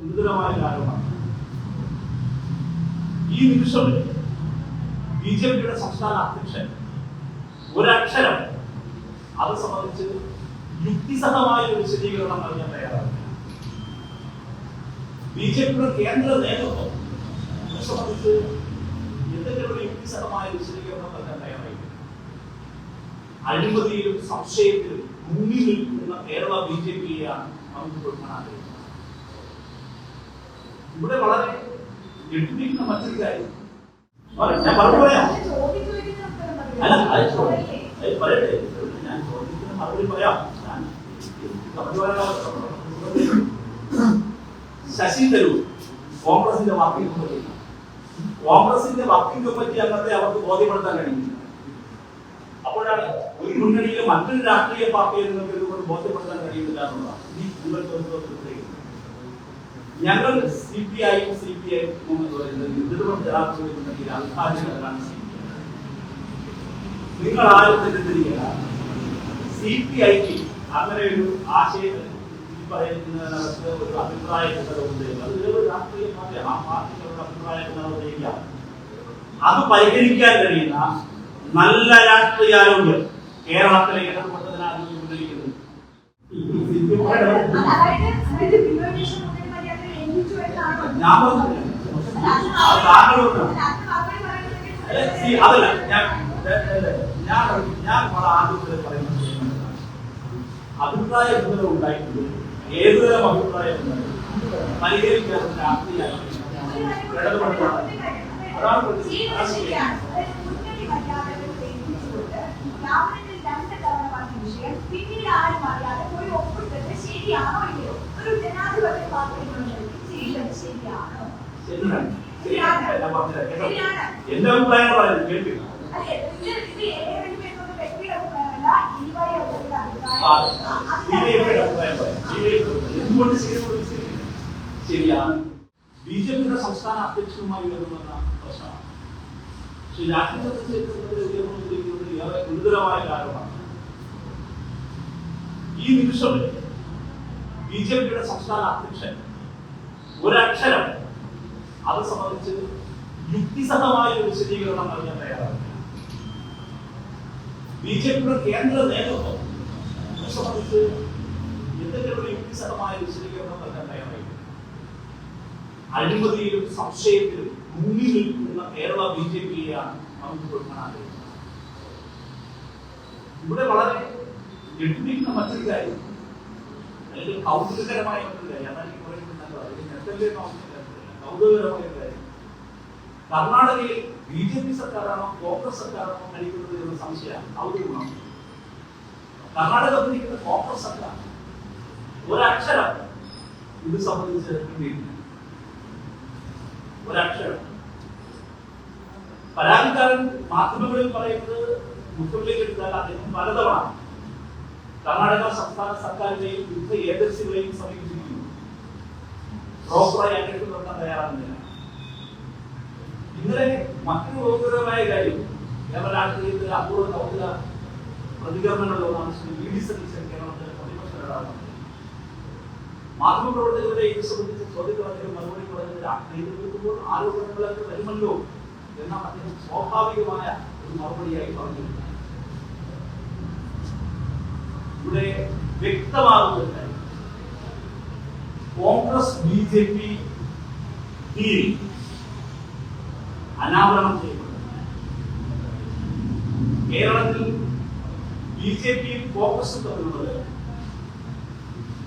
ഗുരുതരമായ കാര്യമാണ് ഈ നിമിഷം ബി ജെ പിയുടെ സംസ്ഥാന അധ്യക്ഷൻ ഒരക്ഷരം അത് സംബന്ധിച്ച് യുക്തിസഹമായ ഒരു വിശദീകരണം നൽകാൻ തയ്യാറാണ് ബി ജെ പിയുടെ കേന്ദ്ര നേതൃത്വം ഇത് സംബന്ധിച്ച് എന്തെങ്കിലും ഒരു യുക്തിസഹമായ വിശദീകരണം നൽകാൻ തയ്യാറായി അഴിമതിയിലും സംശയത്തിലും മുന്നിൽ നിൽക്കുന്ന കേരള ബി ജെ പിയെയാണ് നമുക്ക് കൊടുക്കാൻ ആഗ്രഹിക്കുന്നത്. ഇവിടെ വളരെ ഞെട്ടിപ്പിക്കുന്ന മറ്റൊരു കാര്യം ഞാൻ പറഞ്ഞു പറയാം അല്ല അത് പറയട്ടെ. ഞാൻ ചോദിക്കുന്ന മറുപടി പറയാം. ഞാൻ ശശി തരൂർ കോൺഗ്രസിന്റെ വർക്കിംഗ് കമ്മിറ്റി. കോൺഗ്രസിന്റെ വർക്കിംഗ് കമ്മിറ്റി അംഗത്തെ അവർക്ക് ബോധ്യപ്പെടുത്താൻ കഴിയുന്നില്ല അപ്പോഴാണ് ഒരു മുന്നണിയിലെ മറ്റൊരു രാഷ്ട്രീയ പാർട്ടിയെ നിങ്ങൾക്ക് ഇതുകൊണ്ട് ബോധ്യപ്പെടുത്താൻ കഴിയുന്നില്ല എന്നുള്ളതാണ്. ഈ ഭൂരിപക്ഷത്തിലേക്ക് ഞങ്ങൾ C P I C P I എന്ന് പറയുന്നത് സി പി ഐ നിങ്ങൾ ആരും സി പി ഐക്ക് അങ്ങനെ ഒരു ആശയം ഒരു അത് രാഷ്ട്രീയ അത് പരിഹരിക്കാൻ കഴിയുന്ന നല്ല രാഷ്ട്രീയ ആരോഗ്യം കേരളത്തിലെ ഇടപെട്ടതിനാണ് ഉന്നയിക്കുന്നത് ഞാൻ പറഞ്ഞില്ല താങ്കൾ അതല്ല ഞാൻ ഞാൻ ഞാൻ വളരെ ആദ്യം മുതൽ പറയുന്നത് അഭിപ്രായ ഭിന്നത ഉണ്ടായിട്ടുണ്ട് ഏതുതരം അഭിപ്രായ പരിഹരിക്കാൻ രാഷ്ട്രീയ ഇടപെടലാണ് അതാണ്. പിന്നീട് ആരും അറിയാതെ ഒരു ഒപ്പിട്ടത് ശരിയാണോ ഇല്ലയോ ഒരു ജനാധിപത്യ പാർട്ടി ശരിയാണോ. പറഞ്ഞത് കേട്ടോ. പറയുന്നത്? ശരിയാണ്? ബി ജെ പിയുടെ സംസ്ഥാന അധ്യക്ഷനുമായി വരുന്ന പ്രശ്നമാണ്. ഏറെ ഗുരുതരമായ കാര്യമാണ് ഈ നിമിഷം ബി ജെ പിയുടെ സംസ്ഥാന അധ്യക്ഷൻ ഒരക്ഷരം. അത് സംബന്ധിച്ച് യുക്തിസഹമായ ഒരു വിശദീകരണം നൽകാൻ തയ്യാറാണ് ബി ജെ പിയുടെ കേന്ദ്ര നേതൃത്വം സംബന്ധിച്ച് എന്തെങ്കിലും ഒരു യുക്തിസഹമായ വിശദീകരണം നൽകാൻ തയ്യാറായി അഴിമതിയിലും സംശയത്തിലും മുന്നിൽ നിൽക്കുന്ന കേരള ബി ജെ പിയെയാണ് നമുക്ക് കൊടുക്കാൻ ആഗ്രഹിക്കുന്നത്. ഇവിടെ വളരെ ഞെട്ടിപ്പിക്കുന്ന മറ്റൊരു കാര്യം കർണാടകയിൽ ബി ജെ പി സർക്കാരാണോ കോൺഗ്രസ് സർക്കാരാണോ ഭരിക്കുന്നത് എന്ന സംശയമാണ് കൗതുകമാണ്. കർണാടക ഭരിക്കുന്ന കോൺഗ്രസ് സർക്കാർ ഒരക്ഷരം ഇത് സംബന്ധിച്ച് ഒരക്ഷരം. പരാതിക്കാരൻ മാധ്യമങ്ങളിൽ പറയുന്നത് മുഖ്യമന്ത്രി എടുത്താൽ അദ്ദേഹം പലതവണ കർണാടക സംസ്ഥാന സർക്കാരിനെയും വിവിധ ഏജൻസികളെയും സമീപിച്ചിരിക്കുന്നു. പ്രോപ്പറായി അന്വേഷണം നടത്താൻ തയ്യാറാകുന്നില്ല. ഇന്നലെ മറ്റൊരു ഗൗരവമായ കാര്യം കേരള രാഷ്ട്രീയത്തിൽ അപൂർവ കൗതുക പ്രതികരണങ്ങളിലൊന്നാണ് ശ്രീ വി ഡി സതീശൻ കേരളത്തിലെ പ്രതിപക്ഷ നേതാവ് മാധ്യമപ്രവർത്തകരുടെ ഇത് സംബന്ധിച്ച് ചോദ്യങ്ങൾ മറുപടി പറഞ്ഞത് രാഷ്ട്രീയത്തിൽ നിൽക്കുമ്പോൾ ആരോപണങ്ങളൊക്കെ വരുമല്ലോ എന്ന അദ്ദേഹം സ്വാഭാവികമായ ഒരു മറുപടിയായി പറഞ്ഞു ഇവിടെ വ്യക്തമാകുന്ന കോൺഗ്രസ് ബി ജെ പി അനാവരണം ചെയ്യപ്പെടുന്നു കേരളത്തിൽ ബി ജെ പിയും കോൺഗ്രസും തമ്മിലുള്ളത്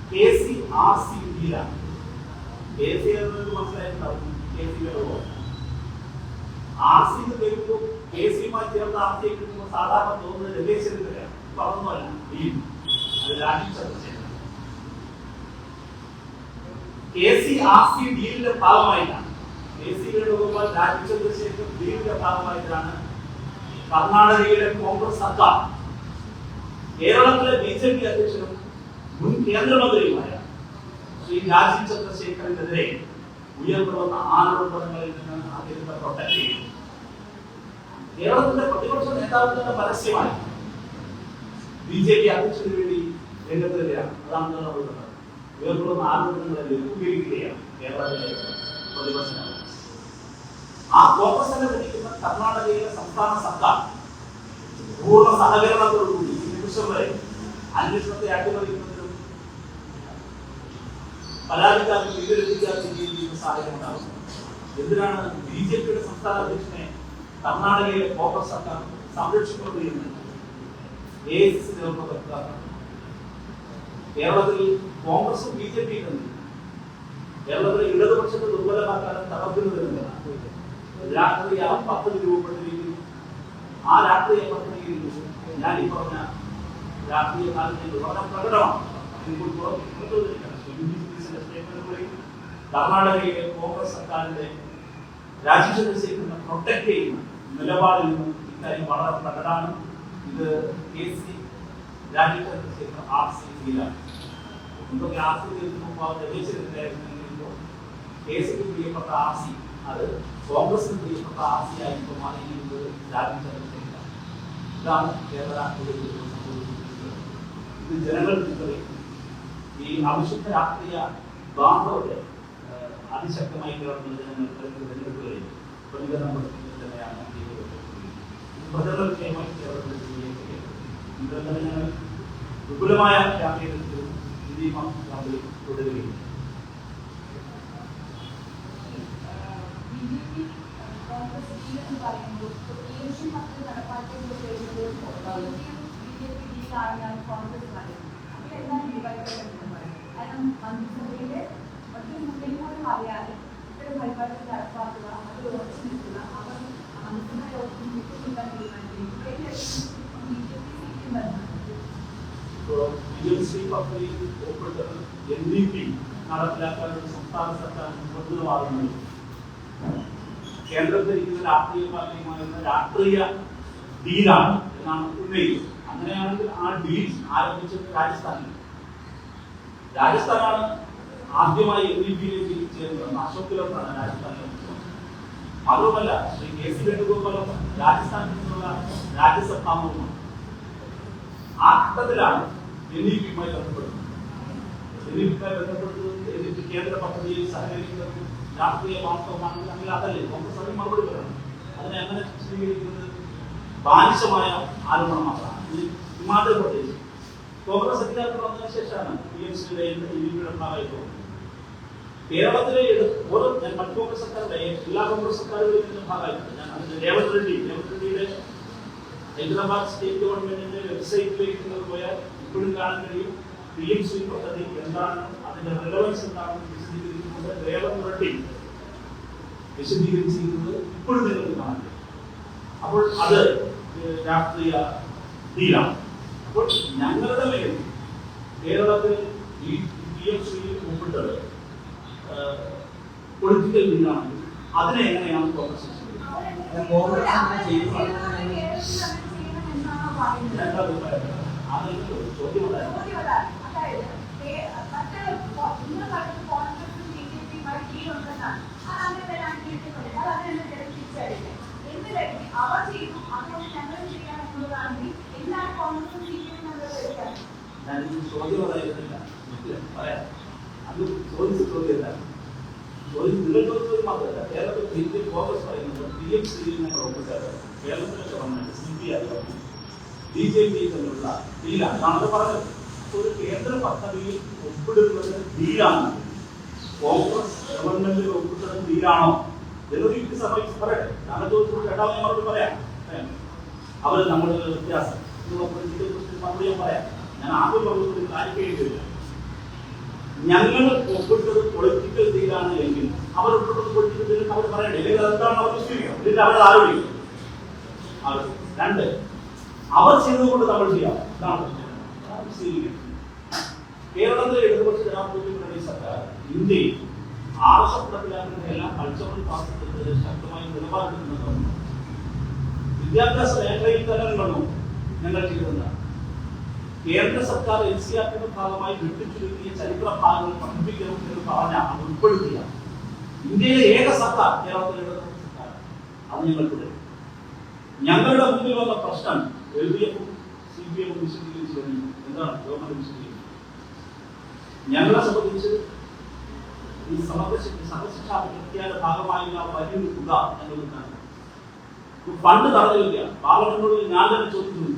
കെ സി ആർ സി ഡീലാണ് കെ സി എന്നത് മനസ്സിലായിട്ടുണ്ടാവും കെ സി ആർ സി എന്ന് കേൾക്കുമ്പോൾ കെ സിയുമായി ചേർത്ത് ആർ സി കിട്ടുമ്പോൾ സാധാരണ തോന്നുന്നത് രമേശ് ചെന്നിത്തലയാണ് ഇപ്പൊ അതൊന്നുമല്ല ഡീൽ അത് Rajeev Chandrasekharan K C R C ഡീലിന്റെ ഭാഗമായിട്ടാണ്. കെ സി വേണുഗോപാൽ രാജീവ് ചന്ദ്രശേഖർ ഡീലിന്റെ ഭാഗമായിട്ടാണ്. കർണാടകയിലെ കോൺഗ്രസ് സർക്കാർ. കേരളത്തിലെ ബി ജെ പി അധ്യക്ഷനും മുൻ കേന്ദ്രമന്ത്രിയുമായ ശ്രീ രാജീവ് ചന്ദ്രശേഖരനെതിരെ ഉയർന്നു വന്ന ആരോപണങ്ങളിൽ നിന്ന് അദ്ദേഹത്തെ പ്രൊട്ടക്ട് ചെയ്തു. കേരളത്തിന്റെ പ്രതിപക്ഷ നേതാവ് തന്നെ പരസ്യമായി ബി ജെ പി അധ്യക്ഷന് വേണ്ടി രംഗത്ത് വരികയാണ് അതാണ് നമ്മൾ വന്ന ആരോപണങ്ങളെ ലഘൂകരിക്കുകയാണ് കേരള അതിലേക്ക് പ്രതിപക്ഷമാണ് ആ കോൺഗ്രസിനെ ഭരിക്കുന്ന കർണാടകയിലെ സംസ്ഥാന സർക്കാർ പൂർണ സഹകരണത്തോടുകൂടി ഈ നിമിഷം വരെ അന്വേഷണത്തെ അട്ടിമറിക്കുന്നതിനും പരാതിക്കാർക്ക് വിവരെത്തിക്കാൻ ചെയ്യുന്ന സാഹചര്യം ഉണ്ടാകും എന്തിനാണ് ബി ജെ പിയുടെ സംസ്ഥാന അധ്യക്ഷനെ കർണാടകയിലെ കോൺഗ്രസ് സർക്കാർ സംരക്ഷിക്കൊണ്ടിരിക്കുന്നത് എ ഐ സി നേതൃത്വം കേരളത്തിൽ കോൺഗ്രസും ബി ജെ തന്നെ കേരളത്തിലെ ഇടതുപക്ഷത്തെ ദുർബലമാക്കാനും തകർക്കുന്നതിന് രാഷ്ട്രീയ പദ്ധതി രൂപപ്പെട്ടിരിക്കുന്നു. ആ രാഷ്ട്രീയ പദ്ധതിയിൽ ഞാൻ ഈ പറഞ്ഞ രാഷ്ട്രീയ കാലത്തിന്റെ വളരെ പ്രകടമാണ് കർണാടകയിലെ കോൺഗ്രസ് സർക്കാരിന്റെ ചെയ്യുന്ന പ്രൊട്ടക്ട് ചെയ്യുന്ന നിലപാടിൽ നിന്നും ഇക്കാര്യം വളരെ പ്രകടമാണ്. ഇത് K C Rajeev Chandrasekharan R C ഫീലാണ് ആർ സി മുമ്പ് രമേശിനെതിരായിരുന്നു കെ സിക്ക് പ്രിയപ്പെട്ട ആർ സി അത് കോൺഗ്രസിന് പ്രിയപ്പെട്ട ആർ സി ആയിട്ട് മാറിയിരിക്കുന്നത് രാജ്യചന്ദ്രശേഖരൻ ഇതാണ് കേരള രാഷ്ട്രീയത്തിൽ ഇപ്പോൾ സംഭവിച്ചിരിക്കുന്നത് ഇത് ജനങ്ങൾ തിരിച്ചറിയും ഈ അവിശുദ്ധ രാഷ്ട്രീയ ബാന്ധവത്തെ അതിശക്തമായി കേരളത്തിൽ ജനങ്ങൾ തെരഞ്ഞെടുക്കുകയും പ്രതികരണം പ്രവർത്തിക്കുന്നത് തന്നെയാണ് പ്രചരണ വിഷയമായി കേരളത്തിൽ ഇതെല്ലാം ഞങ്ങൾ വിപുലമായ ക്യാമ്പയിനത്തിൽ ഇതിമം നമ്മൾ തുടരുകയും. മന്ത്രിസഭയിലെ മറ്റു മുന്നണി പോലും അറിയാതെ ഇത്തരം പരിപാടികൾ നടപ്പാക്കുക അത് ഉറച്ചു നിൽക്കുക അവർ മന്ത്രിസഭ യോഗത്തിൽ വിട്ടുകൊടുക്കാൻ തീരുമാനിക്കുന്നു ബി ജെ പി സീറ്റും വരുന്നത് ഇപ്പോൾ വിജയശ്രീ പദ്ധതിയിൽ ഉൾപ്പെട്ടത് എൻ ഡി പി നടപ്പിലാക്കാൻ സംസ്ഥാന സർക്കാർ നിർബന്ധിതമാകുന്നത് കേന്ദ്രത്തിൽ ഇരിക്കുന്ന രാഷ്ട്രീയ പാർട്ടിയുമായുള്ള രാഷ്ട്രീയ ഡീലാണ് എന്നാണ് ഉന്നയിച്ചത് അങ്ങനെയാണെങ്കിൽ ആ ഡീൽ ആരംഭിച്ചത് രാജസ്ഥാനിൽ. രാജസ്ഥാനാണ് ആദ്യമായി എൻ ഡി പിയിലേക്ക് ചേരുന്നത്. അശോക് ഗെഹ്ലോട്ടാണ് രാജസ്ഥാനിലെ മാത്രമല്ല ശ്രീ കെ സി വേണുഗോപാലം രാജസ്ഥാനിൽ നിന്നുള്ള രാജ്യസഭാംഗവുമാണ് ആ ഘട്ടത്തിലാണ് പിയുമായി ബന്ധപ്പെടുന്നത് എൻ ബന്ധപ്പെടുന്നത് എൻ കേന്ദ്ര പദ്ധതിയിൽ സഹകരിക്കുന്നത് രാഷ്ട്രീയ വാസ്തവമാണെങ്കിൽ അങ്ങനെ അതല്ലേ? കോൺഗ്രസ് അതിന് മറുപടി പറയണം. അതിനെ അങ്ങനെ സ്വീകരിക്കുന്നത്? ബാലിശമായ ആരോപണം മാത്രമാണ്. ഹിമാചൽ പ്രദേശ്. കോൺഗ്രസ് അധികാരത്തിൽ വന്നതിന് ശേഷമാണ് പി എം സിയുടെ ഭാഗമായി പോകുന്നത് കേരളത്തിലെ ഓരോ ഞാൻ മറ്റു കോൺഗ്രസ് സർക്കാരുടെ എല്ലാ കോൺഗ്രസ് സർക്കാരുകളിൽ നിന്നും ഭാഗമായിട്ടുണ്ട്. ഞാൻ അതിന്റെ രേവന്ത് റെഡ്ഡി രേവന്ത് റെഡ്ഡിയുടെ ഹൈദരാബാദ് സ്റ്റേറ്റ് ഗവൺമെന്റിന്റെ വെബ്സൈറ്റിലേക്ക് പോയാൽ ഇപ്പോഴും കാണാൻ കഴിയും പദ്ധതി എന്താണെന്നും അതിന്റെ റിലവൻസ് എന്താണെന്നും വിശദീകരിക്കുന്നത് രേവന്ത് റെഡ്ഡി വിശദീകരിച്ചിരിക്കുന്നത് ഇപ്പോഴും നിങ്ങൾക്ക് കാണാൻ കഴിയും. അപ്പോൾ അത് രാഷ്ട്രീയ ഡീലാണ് അപ്പോൾ ഞങ്ങളുടെ മേൽ കേരളത്തിൽ ഈ പി എം സിയിൽ ഒപ്പിട്ടത് പൊളിറ്റിക്കൽ ഡീലാണെങ്കിൽ അതിനെ എങ്ങനെയാണ് കോൺഗ്രസ് ചെയ്യുന്നത്? കോൺഗ്രസ് അങ്ങനെ ചെയ്യുന്നു ചോദ്യം കോൺഗ്രസും കോൺഗ്രസും പറയുന്നില്ല. പറയാം. അത് ചോദിച്ച ചോദ്യം എന്താണ് ചോദ്യം നിങ്ങൾ ചോദിച്ചത് മാത്രമല്ല. കേരളത്തിൽ പി കോൺഗ്രസ് പറയുന്നത് പി എം സിയിൽ ഞങ്ങൾ ഒപ്പിട്ടത് കേരളത്തിലെ government C P I B J P തമ്മിലുള്ള ഡീലാണ് അതാണ് പറഞ്ഞത്. ഒരു കേന്ദ്ര പദ്ധതിയിൽ ഒപ്പിടുന്നത് ഡീലാണ് കോൺഗ്രസ് ഗവൺമെന്റിൽ ഒപ്പിട്ടത് ഡീലാണോ എന്നൊരു യുക്തി സമയത്ത് പറയട്ടെ. കേട്ടാൽ ഞാൻ മറുപടി പറയാം അവർ നമ്മളുടെ വ്യത്യാസം. മറുപടി ഞാൻ പറയാം. ഞാൻ ആദ്യം പറഞ്ഞത് കാണിക്കേണ്ടിയില്ല ഞങ്ങൾ ഒപ്പിട്ടത് പൊളിറ്റിക്കൽ ഡീലാണ് എങ്കിൽ അവർ ഒപ്പിട്ടത് പൊളിറ്റിക്കൽ ഡീൽ അവർ പറയണ്ടേ? അല്ലെങ്കിൽ അതെന്താണ് അവർ ഇതിൽ അവർ ആരോപിക്കും. ആരോപിക്കും. രണ്ട് അവർ ചെയ്തുകൊണ്ട് നമ്മൾ ചെയ്യാം. കേരളത്തിലെ ഇടതുപക്ഷ ജനാധിപത്യ പ്രദേശ സർക്കാർ ഇന്ത്യയിൽ എസ് നടപ്പിലാക്കുന്ന എല്ലാ കൾച്ചറൽ പാർട്ടികൾക്ക് ശക്തമായി നിലപാടെടുക്കുന്നത് വിദ്യാഭ്യാസ മേഖലയിൽ തന്നെ നിങ്ങളും ഞങ്ങൾ ചെയ്തതാണ് കേന്ദ്ര സർക്കാർ എൻ സി ആർ ടിയുടെ ഭാഗമായി വെട്ടിച്ചുരുക്കിയ ചരിത്ര ഭാഗങ്ങൾ പഠിപ്പിക്കണം എന്ന് പറഞ്ഞ അത് ഉൾപ്പെടുത്തിയ ഇന്ത്യയിലെ ഏക സർക്കാർ കേരളത്തിലെ സർക്കാർ. അത് ഞങ്ങൾ ഞങ്ങളുടെ മുന്നിൽ വന്ന പ്രശ്നം എൽ ഡി എഫും സി പി എമ്മും വിശദീകരിച്ചു കഴിഞ്ഞു. എന്താണ് ഗവൺമെന്റ് വിശദീകരിക്കുന്നത് ഞങ്ങളെ സംബന്ധിച്ച് ഈ സമശിക്ഷാ പ്രക്രിയയുടെ ഭാഗമായുള്ള വലിയൊരു തുക അനുവദിക്കാണ് ഫണ്ട് തടഞ്ഞില്ല പാർലമെന്റിനോട് ഞാൻ തന്നെ ചോദിക്കുന്നു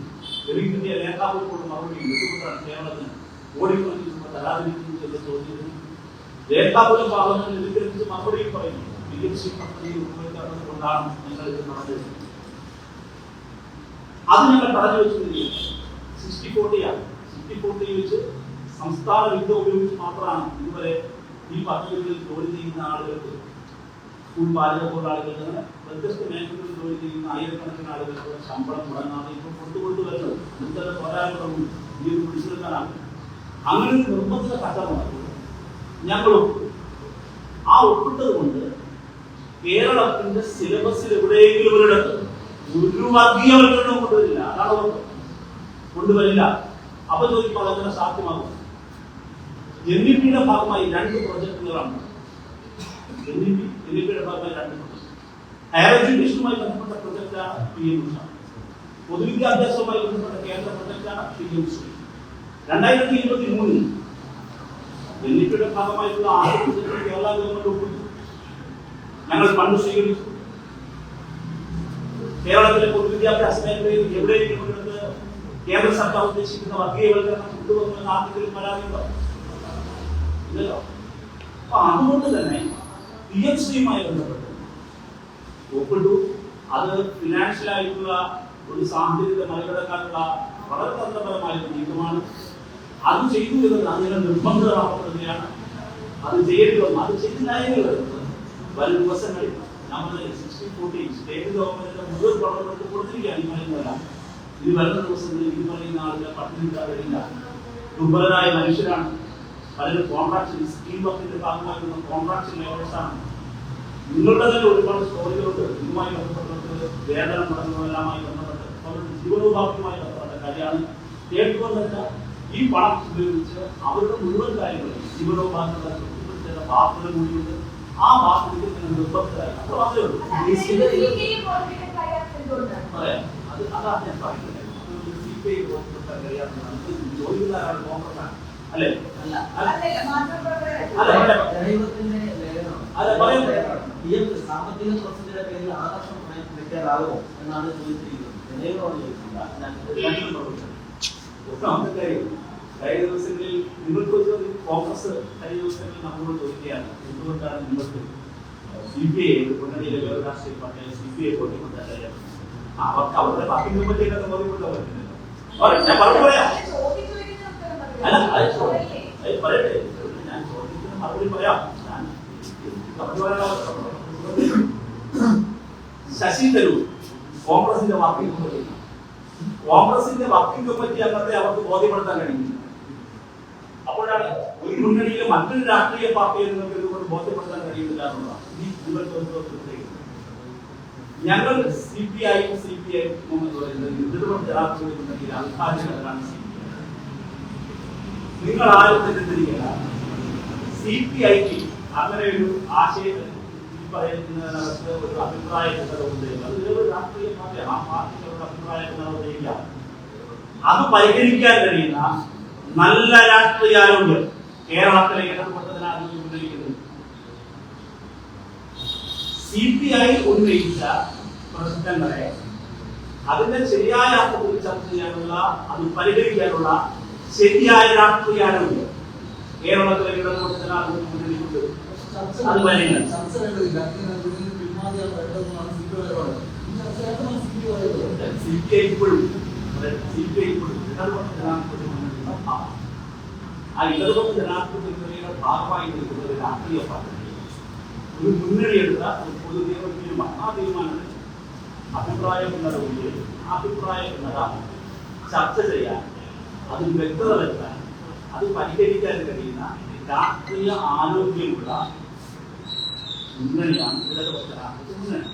ലഭിക്കുന്ന രേഖാമൂലം മറുപടി എന്തുകൊണ്ടാണ് കേരളത്തിന് കോടിക്കണക്കിന് രൂപ തരാതിരിക്കുന്നത് എന്ന് ചോദിച്ചു രേഖാമൂലം പാർലമെന്റ് ലഭിക്കുന്ന മറുപടിയും പറയുന്നു. പി എം സി പദ്ധതി ഉപയോഗിക്കാത്തത് കൊണ്ടാണ് ഞങ്ങൾ ഇത് നടന്നത് അത് ഞങ്ങൾ തടഞ്ഞു വെച്ചിരുന്നില്ല സിക്സ്റ്റി ഫോർട്ടിയാണ് സിക്സ്റ്റി ഫോർട്ടി വെച്ച് സംസ്ഥാന വിഹിത ഉപയോഗിച്ച് മാത്രമാണ് ഇതുവരെ ഈ പദ്ധതികളിൽ ജോലി ചെയ്യുന്ന ആളുകൾക്ക് സ്കൂൾ പാചക തൊഴിലാളികൾക്ക് അങ്ങനെ വ്യത്യസ്ത മേഖലകളിൽ ജോലി ചെയ്യുന്ന ആയിരക്കണക്കിന് ആളുകൾക്ക് ശമ്പളം മുടങ്ങാതെ ഇപ്പോൾ കൊണ്ടുകൊണ്ടു വരുന്നത് ഇന്നത്തെ പോരായ്മകളും ഈ ഒരു പിടിച്ചെടുക്കാനാണ് അങ്ങനെ ഒരു നിർബന്ധിത ഘട്ടമാണ് ഒപ്പിട്ടു ആ ഒപ്പിട്ടത് കൊണ്ട് കേരളത്തിന്റെ സിലബസിൽ എവിടെയെങ്കിലും ഒരിടത്ത് ഒരു വർഗീയവൽക്കരണവും കൊണ്ടുവരില്ല. അതാണ് കൊണ്ടുവരില്ല. അപ്പൊ ചോദിക്കുമ്പോൾ അതെങ്ങനെ സാധ്യമാകും? എൻ ഭാഗമായി രണ്ട് പ്രൊജക്ടുകളാണ്. ഹയർ ഉഷ പൊതുവിദ്യാഭ്യാസവുമായി ബന്ധപ്പെട്ട കേന്ദ്ര പ്രൊജക്റ്റാണ് പി എം ശ്രീ രണ്ടായിരത്തി ഇരുപത്തി മൂന്നിൽ എൻ ഇ പിയുടെ ഭാഗമായിട്ടുള്ള ആദ്യ പ്രൊജക്ട് കേരള ഗവൺമെന്റ് ഒപ്പിട്ടു. ഞങ്ങൾ ഫണ്ട് സ്വീകരിച്ചു. കേരളത്തിലെ പൊതുവിദ്യാഭ്യാസ മേഖലയിൽ എവിടെയെങ്കിലും കൊണ്ടുവന്ന് കേന്ദ്ര സർക്കാർ ഉദ്ദേശിക്കുന്ന വർഗീയവൽക്കരണം കൊണ്ടുവന്നു ആർക്കെങ്കിലും പരാതിയുണ്ടോ? ഇല്ലല്ലോ. അപ്പൊ അതുകൊണ്ട് തന്നെ പി എം സിയുമായി ബന്ധപ്പെട്ട് ഒപ്പിട്ടു. അത് ഫിനാൻഷ്യൽ ആയിട്ടുള്ള ഒരു സാഹചര്യത്തെ മറികടക്കാനുള്ള വളരെ തന്ത്രപരമായ ഒരു നീക്കമാണ്. അത് ചെയ്തു എന്നത് അങ്ങനെ നിർബന്ധമാക്കപ്പെടുകയാണ് അത് ചെയ്യേണ്ടി വന്നു. അത് ചെയ്തില്ലായെങ്കിൽ വരും ദിവസങ്ങളിൽ. നമ്മൾ മുഴുവൻ ദിവസങ്ങളിൽ ഈ ആളുകളെ ദുർബലരായ മനുഷ്യരാണ്. പലരും കോൺട്രാക്ഷൻ സ്കീം വർക്കിന്റെ ഭാഗമായിട്ടുള്ള കോൺട്രാക്ട് ലേബേഴ്സാണ് നിങ്ങളുടെ തന്നെ ഒരുപാട് സ്റ്റോറികളുണ്ട് ഇതുമായി ബന്ധപ്പെട്ട് വേതനം മുടങ്ങുന്നതെല്ലാമായി ബന്ധപ്പെട്ട് അവരുടെ ജീവനോപാധിയുമായി ബന്ധപ്പെട്ട കാര്യമാണ് കേട്ടുകൊണ്ടല്ല. ഈ പണം ഉപയോഗിച്ച് അവരുടെ മുഴുവൻ കാര്യങ്ങളും തൃപ്തിപ്പെടുത്തേണ്ട ബാധ്യത കൂടിയുണ്ട്. ആ? പറയാം. അത് അതാണ് ഞാൻ പറയുന്നത്. ജോലിക്കാരാണ് കോൺഗ്രസ് അല്ലേ? അല്ല. സാമ്പത്തിക പ്രശ്നത്തിന്റെ പേരിൽ ആകർഷണം വെക്കാറാകുമോ എന്നാണ് ചോദിച്ചിരിക്കുന്നത് ജനയുഗമാണ് ചോദിക്കുന്നത് കഴിഞ്ഞ ദിവസങ്ങളിൽ നിങ്ങൾക്ക് ഒരു കോൺഗ്രസ് കഴിഞ്ഞ ദിവസങ്ങളിൽ നമ്മളോട് ചോദിക്കുകയാണ് എന്തുകൊണ്ടാണ് നിങ്ങൾക്ക് സി പി ഐ മുന്നണിയിലെ രാഷ്ട്രീയ പാർട്ടിയായ സി പി ഐ കൊണ്ടിക്കൊണ്ടല്ല അവർക്ക് അവരുടെ പാർട്ടിനെ പറ്റിയൊക്കെ ബോധ്യപ്പെട്ടാൽ പറ്റുന്നില്ല പറയാം, ഞാൻ പറഞ്ഞു പറയാം അല്ല, അത് പറയട്ടെ. ഞാൻ ചോദിക്കുന്ന മറുപടി പറയാം. ഞാൻ പറഞ്ഞു പറയാനുള്ള ശശി തരൂർ കോൺഗ്രസിന്റെ വർക്കിംഗ് കമ്മിറ്റി കോൺഗ്രസിന്റെ വർക്കിംഗ് കമ്മിറ്റി അംഗത്തെ അവർക്ക് ബോധ്യപ്പെടുത്താൻ കഴിഞ്ഞു അപ്പോഴാണ് ഒരു മുന്നണിയിലെ മറ്റൊരു രാഷ്ട്രീയ പാർട്ടിയെ നിങ്ങൾക്ക് ഇതുകൊണ്ട് ബോധ്യപ്പെടുത്താൻ കഴിയുന്നില്ല എന്നുള്ളതാണ്. ഞങ്ങൾ C P I C P I ഇടതുപക്ഷ അവിഭാജ്യങ്ങളാണ് സി പി ഐ നിങ്ങൾ ആരും സി പി ഐക്ക് അങ്ങനെ ഒരു ആശയം ഒരു അഭിപ്രായ ഭിന്നതയുണ്ട് അത് ഒരു രാഷ്ട്രീയ പാർട്ടി ആ പാർട്ടിക്ക് ഒരു അത് പരിഹരിക്കാൻ കഴിയുന്ന നല്ല രാഷ്ട്രീയ ആരോഗ്യം കേരളത്തിലെ ഇടപെട്ടതിനാണ് ഉന്നയിക്കുന്നത്. സി പി ഐ ഉന്നയിച്ച പ്രശ്നങ്ങളെ അതിന്റെ ശരിയായ അർത്ഥത്തിൽ ചർച്ച ചെയ്യാനുള്ള അത് പരിഹരിക്കാനുള്ള ശരിയായ രാഷ്ട്രീയ ആരോഗ്യം കേരളത്തിലെ ഇടപെട്ടതിനാണ് ഉന്നയിക്കുന്നത്. അത് പറയുന്നത് ഈ ചർച്ച വേണ്ടതാണ് സി പി ഐ പറയുന്നത് സി പി ഐ ഇപ്പോഴും സി പി ഐ ഇപ്പോഴും ഇടതുപക്ഷ ജനാധിപത്യ മുന്നണിയുടെ ഭാഗം. ആ ഇടതുപക്ഷ ജനാധിപത്യ മുന്നണിയുടെ ഭാഗമായി നിൽക്കുന്ന ഒരു രാഷ്ട്രീയ പാർട്ടി ഒരു മുന്നണി എടുത്ത ഒരു പൊതു നിയമ തീരുമാനം ആ തീരുമാനത്തിൽ അഭിപ്രായ ഭിന്നത ഉണ്ട് ആ അഭിപ്രായ ഭിന്നത ചർച്ച ചെയ്യാൻ അതിൽ വ്യക്തത വരുത്താൻ അത് പരിഹരിക്കാൻ കഴിയുന്ന രാഷ്ട്രീയ ആരോഗ്യമുള്ള മുന്നണിയാണ് ഇടതുപക്ഷ ജനാധിപത്യ മുന്നണി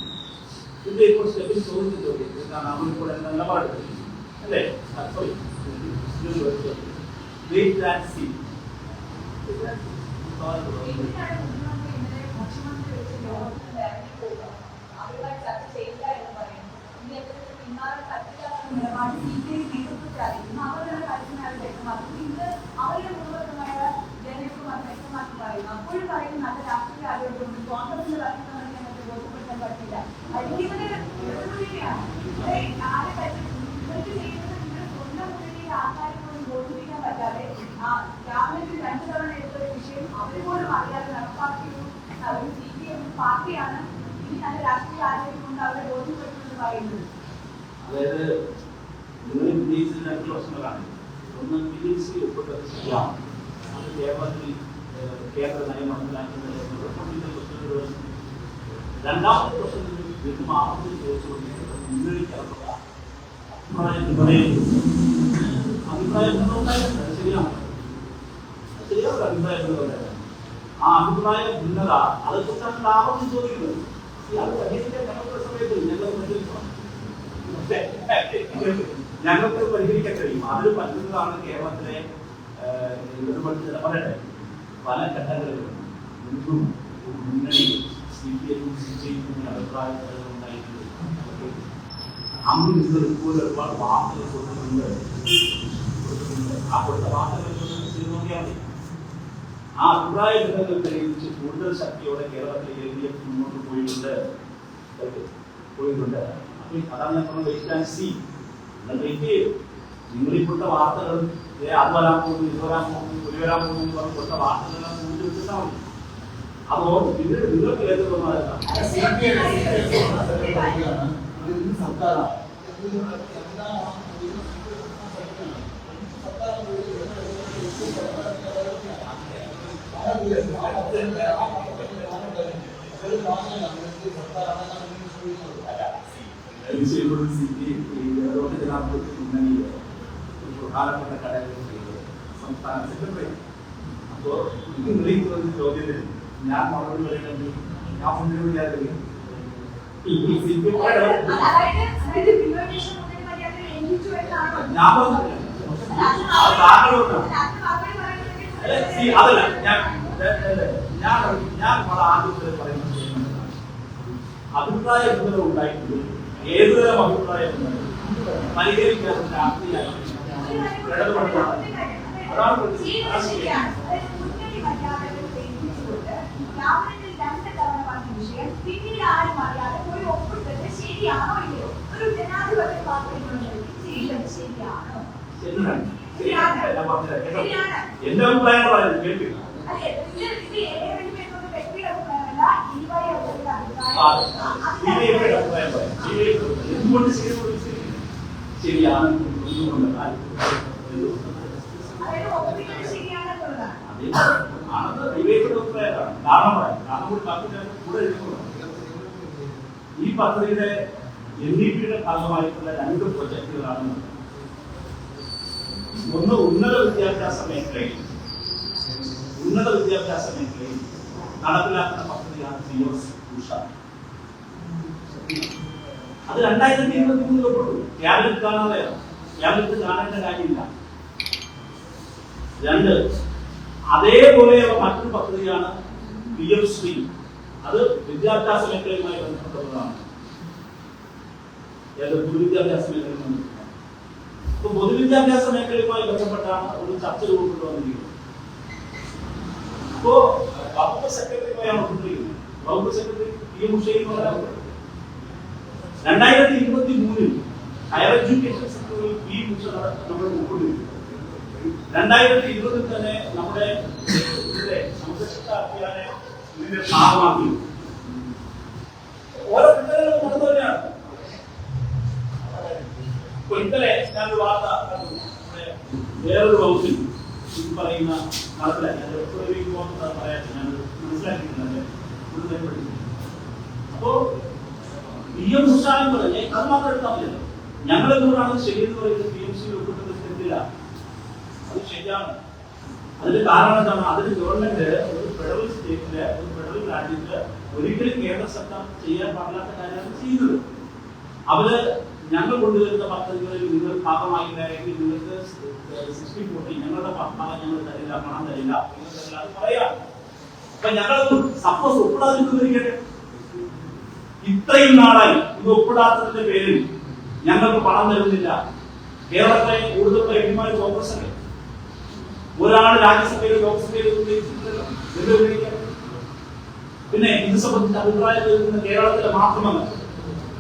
ഇത് ഇപ്പോൾ സ്റ്റെപ്പിൽ ചോദിച്ച ചോദ്യം എന്താണ് നമ്മളിപ്പോൾ നിലപാട് അല്ലേ സോറി വെയിറ്റ് ആൻഡ് സി എന്തിനാണ് മുഖ്യമന്ത്രി ഇന്നലെ മുഖ്യമന്ത്രി വെച്ച് യോഗത്തിൽ ഇറങ്ങിപ്പോകുന്നത്? അവരുമായി ചർച്ച ചെയ്യില്ല എന്ന് പറയുന്നു. ഇനി എത്രയൊക്കെ പിന്മാറാൻ പറ്റില്ല എന്ന നിലപാട് CPI നേതൃത്വത്തെ അറിയിക്കുന്നു. അവർ തന്നെ പരസ്യമായി അത് വ്യക്തമാക്കുന്നു. ഇത് അവരുടെ മുഴുവനുമായ ജനങ്ങൾക്ക് അത് വ്യക്തമാക്കി പറയുന്നു. അപ്പോഴും പറയുന്നു നല്ല രാഷ്ട്രീയ ഇനി നല്ല രാഷ്ട്രീയ ആരോഗ്യം കൊണ്ട് അവരെ ബോധ്യപ്പെടുത്തുമെന്ന് പറയുന്നത് അതായത് നിങ്ങൾ ഉന്നയിച്ചത് രണ്ട് പ്രശ്നങ്ങളാണ് ഒന്ന് പി എസ് സി ഒപ്പിട്ടത് ശരിയാണ് അത് കേരളത്തിൽ കേന്ദ്ര നയം മനസ്സിലാക്കുന്നത് പ്രശ്നങ്ങൾ രണ്ടാമത്തെ പ്രശ്നം വീണ്ടും ആവർത്തി ചോദിച്ചുകൊണ്ടിരിക്കുന്നത് മുന്നണിക്കകത്തുള്ള അഭിപ്രായം പറയും അഭിപ്രായം ഉണ്ടായിട്ടുണ്ട് അത് ശരിയാണ്. ശരിയാണ് അഭിപ്രായം പറയുന്നത് ആ അഭിപ്രായ ഭിന്നത അതെക്കുറിച്ചാണ് ആവർത്തി ചോദിക്കുന്നത് അത് പരിഹരിക്കാൻ ഞങ്ങളുടെ സമയത്ത് ഞങ്ങൾ ഞങ്ങൾക്ക് പരിഹരിക്കാൻ കഴിയും അതിൽ പറ്റുന്നതാണ് കേരളത്തിലെ ഇടതുപക്ഷ പറയട്ടെ പല ഘട്ടങ്ങളിലും മുൻപും മുന്നണി സി പി എമ്മും സി ഉണ്ടായിട്ടുണ്ട്. അന്ന് നിങ്ങൾ ഇപ്പോൾ ഒരുപാട് വാർത്തകൾ കൊടുക്കുന്നുണ്ട്. ആ കൊടുത്ത വാർത്തകൾ നോക്കിയാൽ മതി. ആ അഭിപ്രായ ഘടകങ്ങൾ തെളിയിച്ച് കൂടുതൽ ശക്തിയോടെ കേരളത്തിലെ എൽ ഡി എഫ് മുന്നോട്ട് പോയിട്ടുണ്ട്. പോയിട്ടുണ്ട്. അതാണ് ഞാൻ പറഞ്ഞ വെയിറ്റ് ആൻഡ് സി. നിങ്ങൾ വെയിറ്റ് ചെയ്യും നിങ്ങൾ ഇപ്പോഴത്തെ വാർത്തകൾ അത് വരാൻ പോകുന്നു ഇത് വരാൻ പോകുന്നു ഒരു വരാൻ പോകുന്നു എന്ന് പറഞ്ഞ് കൊടുത്ത വാർത്തകളെല്ലാം മുന്നിൽ വെച്ചിട്ടാൽ മതി. അപ്പോ ഇത് നിങ്ങൾക്ക് ഏത് തോന്നാറില്ല സർക്കാരാണ്. വിജയപുരം സിറ്റി ഇടതുപക്ഷ ജനാധിപത്യ മുന്നണിയിലെ ഒരു പ്രധാനപ്പെട്ട ഘടകം ചെയ്തത് സംസ്ഥാന സെക്രട്ടറി അപ്പോ ഇത് വിളിക്കുന്ന ചോദ്യത്തിന് ഞാൻ ഞാൻ ഞാൻ അതല്ല ഞാൻ ഞാൻ ഞാൻ. അഭിപ്രായ ഉണ്ടായിട്ടുണ്ട് ഏതുതരം അഭിപ്രായം പരിഹരിക്കാത്ത രാഷ്ട്രീയ ഇടതുപക്ഷമാണ്. അതാണ് പ്രതി- അതാണ് ശരിയാണ്. ശരിയാണോ. ഇല്ലയോ ഒരു ജനാധിപത്യ പാർട്ടിയിലുണ്ട് ശരിയാണോ ശരിയാണ്. എന്റെ അഭിപ്രായങ്ങളായിരുന്നു കേട്ടില്ല എഴുതുന്നു ഈ പദ്ധതിയുടെ എൻ ഡി പിയുടെ ഭാഗമായിട്ടുള്ള രണ്ട് പ്രൊജക്ടുകളാണ് ഒന്ന് ഉന്നത വിദ്യാഭ്യാസ മേഖലയിൽ ഉന്നത വിദ്യാഭ്യാസ മേഖലയിൽ നടപ്പിലാക്കുന്ന പദ്ധതിയാണ് ഉഷ അത് രണ്ടായിരത്തി ഇരുപത്തി മൂന്നിൽ ഒപ്പിട്ടു ക്യാബിനറ്റ് കാണാതെ കാണേണ്ട കാര്യമില്ല. രണ്ട് അതേപോലെയുള്ള മറ്റൊരു പദ്ധതിയാണ് പി എം ശ്രീ. അത് വിദ്യാഭ്യാസ മേഖലയുമായി ബന്ധപ്പെട്ടതാണ്. പൊതുവിദ്യാഭ്യാസ മേഖലയുമായി ഇപ്പൊ പൊതുവിദ്യാഭ്യാസ മേഖലയുമായി ബന്ധപ്പെട്ടാണ് ഒരു ചർച്ച രൂപപ്പെട്ടു വന്നിരിക്കുന്നത് അപ്പോ വകുപ്പ് സെക്രട്ടറിയുമായാണ് ഒപ്പിട്ടിരിക്കുന്നത്. വകുപ്പ് സെക്രട്ടറി പി ഉഷയും രണ്ടായിരത്തി ഇരുപത്തി മൂന്നിൽ ഹയർ എഡ്യൂക്കേഷൻ സെക്ടറിൽ പി ഉഷ നമ്മൾ ഒപ്പിട്ടിരിക്കുന്നു രണ്ടായിരത്തി ഇരുപതിൽ തന്നെ നമ്മുടെ ഇതിലെ സംരക്ഷിത അഭിയാനെ ഇതിന്റെ ഭാഗമാക്കി. ഓരോ പിള്ളേരും ഇപ്പൊ ഇന്നലെ ഞാനൊരു വാർത്ത കണ്ടു. വേറൊരു വകുപ്പിൽ പറയുന്ന നടപ്പിലാക്കി. പറയാൻ ഞാൻ മനസ്സിലാക്കിയിട്ടുണ്ട് പഠിച്ചു അപ്പോ പി എം ഉഷ എന്ന് പറഞ്ഞാൽ അത് മാത്രം എടുത്താൽ മതിയല്ലോ. ഞങ്ങൾ എന്തുകൊണ്ടാണ് ശരിയെന്ന് പറയുന്നത് പി എം സി ഒപ്പിട്ടത് തെറ്റില്ല അത് ശരിയാണ്. അതിന് കാരണം എന്താണ്? അതിന് ഗവൺമെന്റ് ഒരു ഫെഡറൽ സ്റ്റേറ്റിൽ ഒരു ഫെഡറൽ രാജ്യത്ത് ഒരിക്കലും കേന്ദ്ര സർക്കാർ ചെയ്യാൻ പാടില്ലാത്ത കാര്യമാണ് ചെയ്യുന്നത്. അവർ ഞങ്ങൾ കൊണ്ടുവരുന്ന പദ്ധതികളിൽ നിങ്ങൾ ഭാഗമായില്ലായെങ്കിൽ നിങ്ങൾക്ക് സിക്സ്റ്റി ഫോർട്ടി ഞങ്ങളുടെ ഭാഗം ഞങ്ങൾ തരില്ല പണം തരില്ല. നിങ്ങൾ തരില്ല അത് പറയാം. അപ്പൊ ഞങ്ങൾ സപ്പോസ് ഒപ്പിടാതിരിക്കുന്നിരിക്കട്ടെ ഇത്രയും നാളായി ഇത് ഒപ്പിടാത്തതിന്റെ പേരിൽ ഞങ്ങൾക്ക് പണം തരുന്നില്ല. കേരളത്തിലെ കൂടുതലുള്ള എംപിമാർ കോൺഗ്രസ് അല്ലേ? ഒരാൾ രാജ്യസഭയിൽ ലോക്സഭയിൽ പിന്നെ ഇത് സംബന്ധിച്ച് അഭിപ്രായം കേൾക്കുന്ന കേരളത്തിലെ മാത്രമല്ല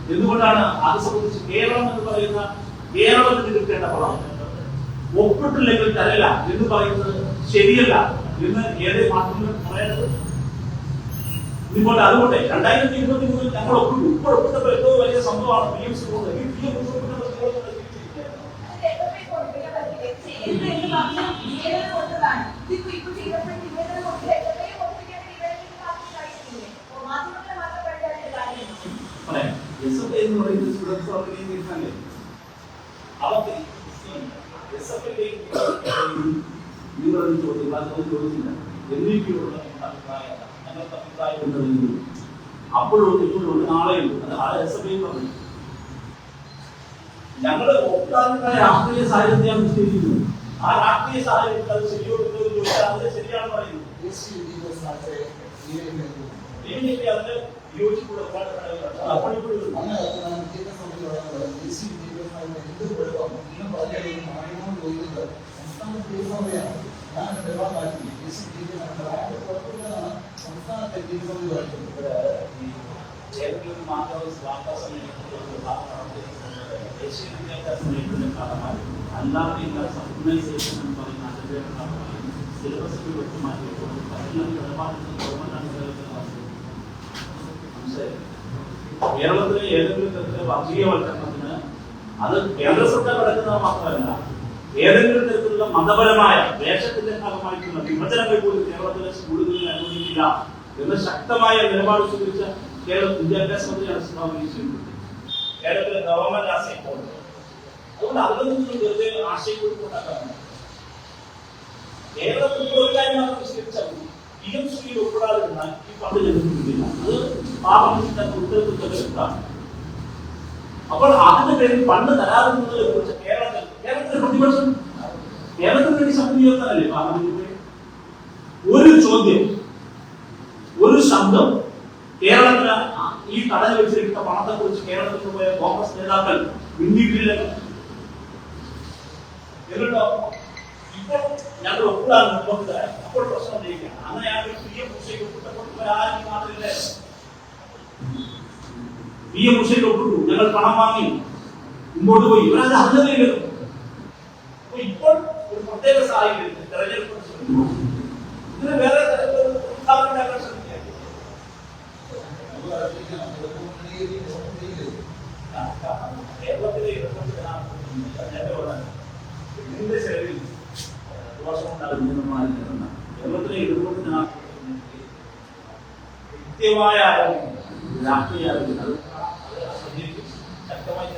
എന്തുകൊണ്ടാണ് അത് സംബന്ധിച്ച് കേരളം എന്ന് പറയുന്ന കേരളത്തിന് കിട്ടേണ്ട പണം? ഒപ്പിട്ടില്ലെങ്കിൽ തരല്ല എന്ന് പറയുന്നത് ശരിയല്ല. എന്ന് ഏതേ മാധ്യമങ്ങൾ പറയേണ്ടത് ഇതുപോലെ അതുകൊണ്ട് രണ്ടായിരത്തി ഇരുപത്തി മൂന്നിൽ ഞങ്ങൾ ഇപ്പോൾ ഒപ്പിട്ടപ്പോൾ എന്തോ വലിയ സംഭവമാണ്. പി എം സി പോകുന്നത് ഈ പി എം സി പറ്റില്ലേ? ചെയ്യരുത് എന്ന് പറയുന്നത് നിവേദനം കൊടുത്തതാണ്. ഇതിപ്പോ ഇപ്പൊ ചെയ്തപ്പോൾ നിവേദനം കൊടുത്തില്ല. എത്രയോ കൊടുത്തിരിക്കുന്ന നിവേദനത്തിന് മാത്രം കഴിയുന്നില്ലേ? ഓ, മാധ്യമങ്ങളെ മാത്രം പഠിച്ചാലേ കാര്യമില്ല. പറയാം. SFI എന്ന് പറയുന്നത് സ്റ്റുഡൻസ് ഓർഗനൈസേഷൻ അല്ലേ? അവർക്ക് ഈ SFI നിങ്ങളൊരു ചോദ്യം അതൊന്നും ചോദിച്ചില്ല എന്നിട്ടുള്ള അഭിപ്രായം ഞങ്ങൾക്ക് അഭിപ്രായം ഉണ്ടെങ്കിൽ അപ്പോഴും ഇപ്പോഴും നാളെയും അത് ആ എസ് എഫ് ഐ പറഞ്ഞു. ഞങ്ങൾ ഒട്ടാനുള്ള രാഷ്ട്രീയ സാഹചര്യം നിശ്ചയിക്കുന്നു ആ രാഷ്ട്രീയ സാഹചര്യത്തിൽ അത് ശരിയോട് ചോദിച്ചാൽ അത് ശരിയാണ് പറയുന്നത് ഇതിനൊക്കെ അതിന് യോജിപ്പുള്ള ഒരുപാട് ഘടകങ്ങളുണ്ട്. അത് അപ്പോഴിപ്പോഴും ഏതെങ്കിലും മാധവ വാർത്താ സമ്മേളനത്തിലൊരു ഭാഗമാണ് ദേശീയ വിദ്യാഭ്യാസ നയത്തിന്റെ ഭാഗമായി അല്ലാതെ ഇല്ല സർഗനൈസേഷൻ എന്ന് പറയുന്ന അതിന്റെ ഭാഗമായി സിലബസിൽ വ്യക്തമാക്കിയിട്ടുണ്ട് പഠന നിലപാടിൽ ഗവൺമെന്റ് മനസ്സിലായി കേരളത്തിലെ ഏതെങ്കിലും തരത്തിലെ വർഗീയവൽക്കരണത്തിന് അത് കേന്ദ്ര സർക്കാർ നടക്കുന്നത് മാത്രമല്ല ഏതെങ്കിലും തരത്തിലുള്ള മതപരമായ വേഷത്തിന്റെ ഭാഗമായിട്ടുള്ള വിഭജനങ്ങൾ പോലും കേരളത്തിലെ സ്കൂളുകളിൽ അനുവദിക്കില്ല എന്ന ശക്തമായ നിലപാട് സ്വീകരിച്ച കേരള വിദ്യാഭ്യാസ ശ്രീ ചെയ്യുന്നത് കേരളത്തിലെ ഗവൺമെന്റ് ആശയം ഈ അപ്പോൾ അതിന്റെ പേരിൽ പണ്ട് തരാറുന്നതിനെ കുറിച്ച് കേരളത്തിൽ കേരളത്തിലെ പ്രതിപക്ഷം കേരളത്തിന് വേണ്ടി ശബ്ദം ഉയർത്താനല്ലേ പാർലമെന്റിൽ ഒരു ചോദ്യം ഒരു ശബ്ദം കേരളത്തിന് ഈ തടഞ്ഞു വെച്ചിരിക്കുന്ന പണത്തെ കുറിച്ച് കേരളത്തിൽ പോയ കോൺഗ്രസ് നേതാക്കൾ മിണ്ടിയിട്ടില്ല എന്നിട്ടോ ഇപ്പോൾ ഞങ്ങൾ ഒപ്പിടാൻ അപ്പോൾ പ്രശ്നം ഉന്നയിക്കുകയാണ് അങ്ങനെയാണെങ്കിൽ പി എം ഉഷയ്ക്ക് ഒപ്പിട്ടപ്പോൾ ആരും മാറില്ല പി എം പണം വാങ്ങി. മുമ്പോട്ട് പോയി. ഇവരത് അറിഞ്ഞതേയില്ലല്ലോ ഇപ്പോൾ ഒരു പ്രത്യേക സാഹചര്യത്തിൽ തെരഞ്ഞെടുപ്പ്. ഇതിന് വേറെ ഉണ്ടാക്കാൻ ശ്രമിക്കുക കേരളത്തിലെ ഇതിന്റെ ചെലവിൽ ദോഷമുണ്ടാകുന്ന കേരളത്തിലെ ജനാധിപത്യം കൃത്യമായ ആരോഗ്യം രാഷ്ട്രീയ ആരോഗ്യം അത് ശക്തമായി